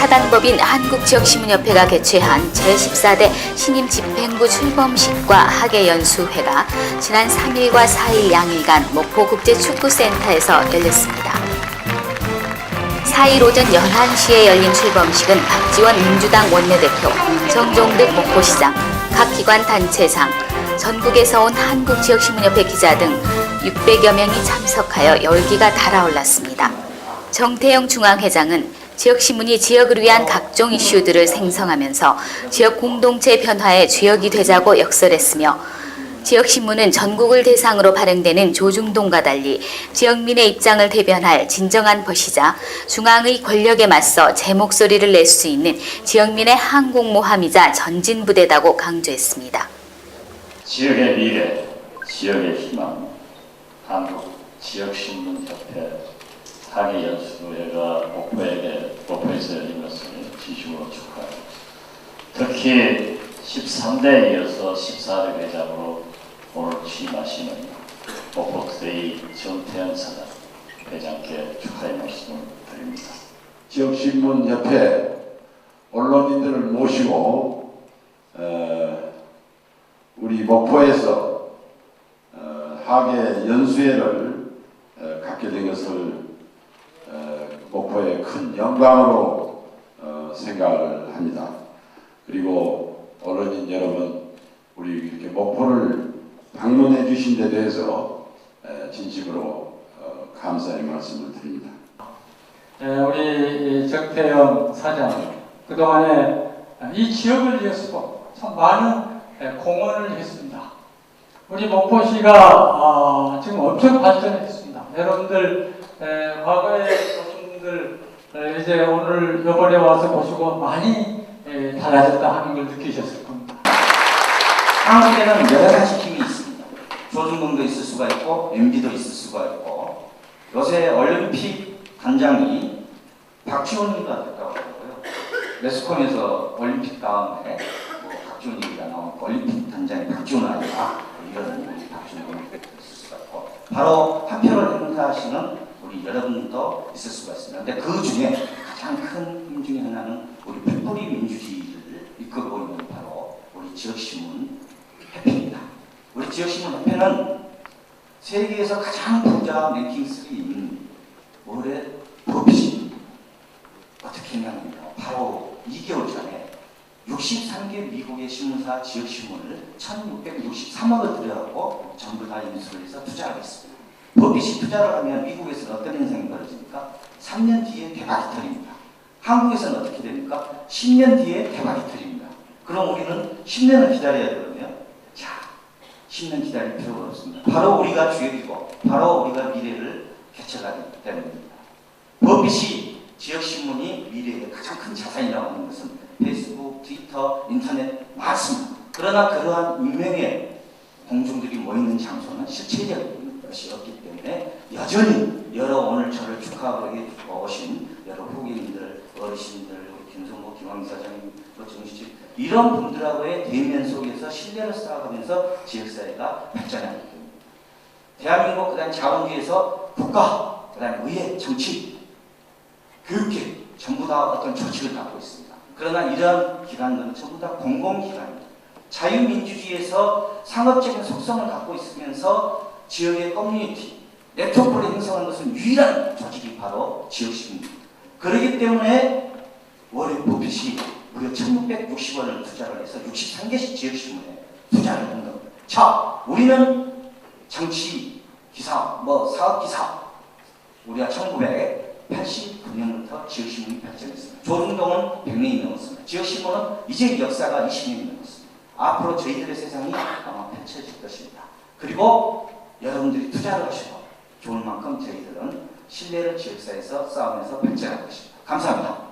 사단법인 한국지역시민협회가 개최한 제14대 신임 집행부 출범식과 학예연수회가 지난 3일과 4일 양일간 목포국제축구센터에서 열렸습니다. 4일 오전 11시에 열린 출범식은 박지원 민주당 원내대표, 정종득 목포시장, 각 기관 단체장, 전국에서 온 한국지역신문협회 기자 등 600여 명이 참석하여 열기가 달아올랐습니다. 정태영 중앙회장은 지역신문이 지역을 위한 각종 이슈들을 생성하면서 지역 공동체 변화의 주역이 되자고 역설했으며 지역신문은 전국을 대상으로 발행되는 조중동과 달리 지역민의 입장을 대변할 진정한 것이자 중앙의 권력에 맞서 제 목소리를 낼 수 있는 지역민의 항공모함이자 전진부대다고 강조했습니다. 지역의 미래, 지역의 희망, 한국 지역신문협회 항해연수회가 목포에게 목포에서 열린 것을 진심으로 축하합니다. 특히 13대에 이어서 14대 회장으로 오늘 취임하시는 목포투데이 정태현 사장 회장께 축하의 말씀을 드립니다. 지역신문 협회 언론인들을 모시고 어, 우리 목포에서 어, 학예 연수회를 어, 갖게 된 것을 어, 목포의 큰 영광으로 어, 생각을 합니다. 그리고 언론인 여러분, 우리 이렇게 목포를 방문해 주신 데 대해서 에, 진심으로 어, 감사의 말씀을 드립니다. 예, 우리 이 정태영 사장 그동안에 이 지역을 위해서도 참 많은 예, 공헌을 했습니다. 우리 목포시가 아, 지금 엄청 발전했습니다. 여러분들 예, 과거의 분들 예, 이제 오늘 이번에 와서 보시고 많이 예, 달라졌다 하는 걸 느끼셨을 겁니다. 한국에는 여러 가지 팀이 있습니다. 조중동도 있을 수가 있고 MB도 있을 수가 있고 요새 올림픽 단장이 박지원이가 됐다고 하더라고요. 매스컴에서 올림픽 다음에 뭐 박지원 얘기가 나오니까 올림픽 단장이 박지원 아니라 이런 박지원이 있을 수가 있고 바로 한표를 행사하시는 우리 여러분도 있을 수가 있습니다. 근데 그 중에 가장 큰 힘 중에 하나는 우리 풀뿌리 민주주의를 이끌고 있는 바로 우리 지역신문 협회입니다. 우리 지역신문 협회는 세계에서 가장 부자 랭킹 3인 올해 법시 어떻게 했냐면요. 바로 2개월 전에 63개 미국의 신문사 지역신문을 1663억을 들여갖고 전부 다 인수를 해서 투자를 했습니다. 법빗이 투자를 하면 미국에서는 어떤 현상이 벌어집니까? 3년 뒤에 대박이 터집니다. 한국에서는 어떻게 됩니까? 10년 뒤에 대박이 터집니다. 그럼 우리는 10년을 기다려야 되거든요. 자, 10년 기다릴 필요가 없습니다. 바로 우리가 주역이고, 바로 우리가 미래를 개척하기 때문입니다. 법빗이 지역신문이 미래의 가장 큰 자산이라고 하는 것은 페이스북, 트위터, 인터넷 많습니다. 그러나 그러한 운명의 공중들이 모이는 장소는 실체적인 것이 없기 때문에 여전히 여러 오늘 저를 축하하고 오신 여러 후기인들, 어르신들, 김성모, 김왕 사장님, 또 정시집 이런 분들하고의 대면 속에서 신뢰를 쌓아가면서 지역사회가 발전하기 때문입니다. 대한민국 그다음 자본주의에서 국가, 그다음 의회, 정치, 교육계 전부 다 어떤 조직을 갖고 있습니다. 그러나 이러한 기관들은 전부 다 공공기관입니다. 자유민주주의에서 상업적인 속성을 갖고 있으면서 지역의 커뮤니티, 네트워크를 형성하는 것은 유일한 조직이 바로 지역시민입니다. 그렇기 때문에 월에 보핏이 무려 1660원을 투자를 해서 63개씩 지역신문에 투자를 한 겁니다. 자, 우리는 정치 기사, 뭐 사업 기사, 우리가 1989년부터 지역신문이 발전했습니다. 조중동은 100년이 넘었습니다. 지역신문은 이제 역사가 20년이 넘었습니다. 앞으로 저희들의 세상이 아마 펼쳐질 것입니다. 그리고 여러분들이 투자를 하시고 좋을 만큼 저희들은 신뢰를 지역사회에서 싸우면서 발전할 것입니다. 감사합니다.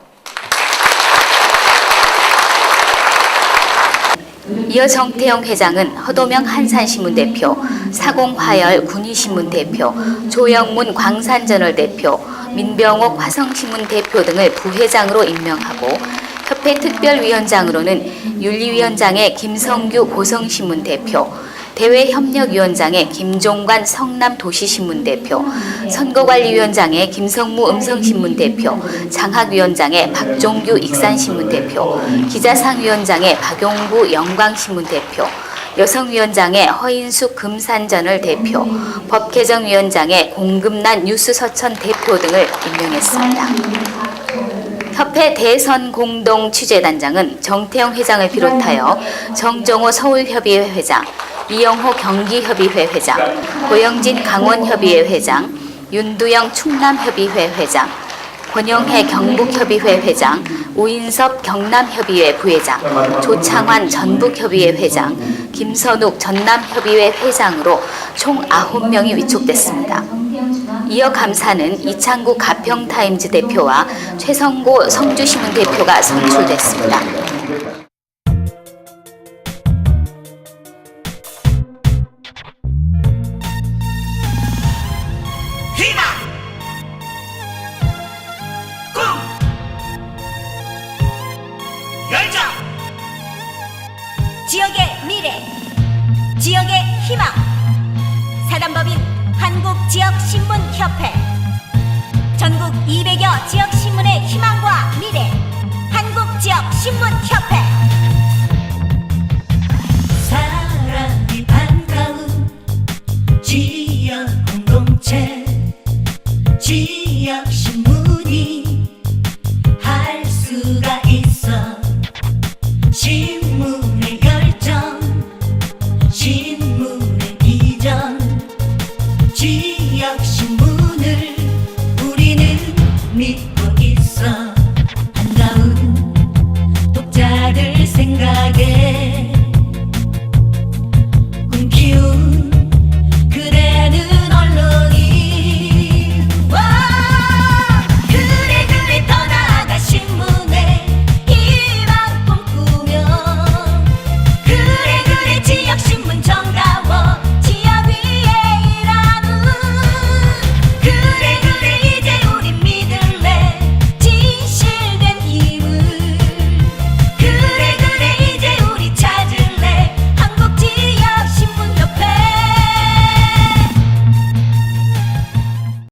이어 정태영 회장은 허도명 한산신문 대표, 사공화열 군위신문 대표, 조영문 광산저널 대표, 민병옥 화성신문 대표 등을 부회장으로 임명하고 협회 특별위원장으로는 윤리위원장의 김성규 고성신문 대표, 대외협력위원장에 김종관 성남도시신문 대표, 선거관리위원장에 김성무 음성신문 대표, 장학위원장에 박종규 익산신문 대표, 기자상위원장에 박용구 영광신문 대표, 여성위원장에 허인숙 금산전을 대표, 법개정위원장에 공금난 뉴스서천 대표 등을 임명했습니다. 협회 대선 공동 취재단장은 정태영 회장을 비롯하여 정정호 서울협의회 회장, 이영호 경기협의회 회장, 고영진 강원협의회 회장, 윤두영 충남협의회 회장, 권영혜 경북협의회 회장, 우인섭 경남협의회 부회장, 조창환 전북협의회 회장, 김선욱 전남협의회 회장으로 총 9명이 위촉됐습니다. 이어 감사는 이창구 가평타임즈 대표와 최성고 성주신문 대표가 선출됐습니다. 지역의 미래, 지역의 희망. 사단법인 한국지역신문협회. 전국 200여 지역신문의 희망과 미래. 한국지역신문협회.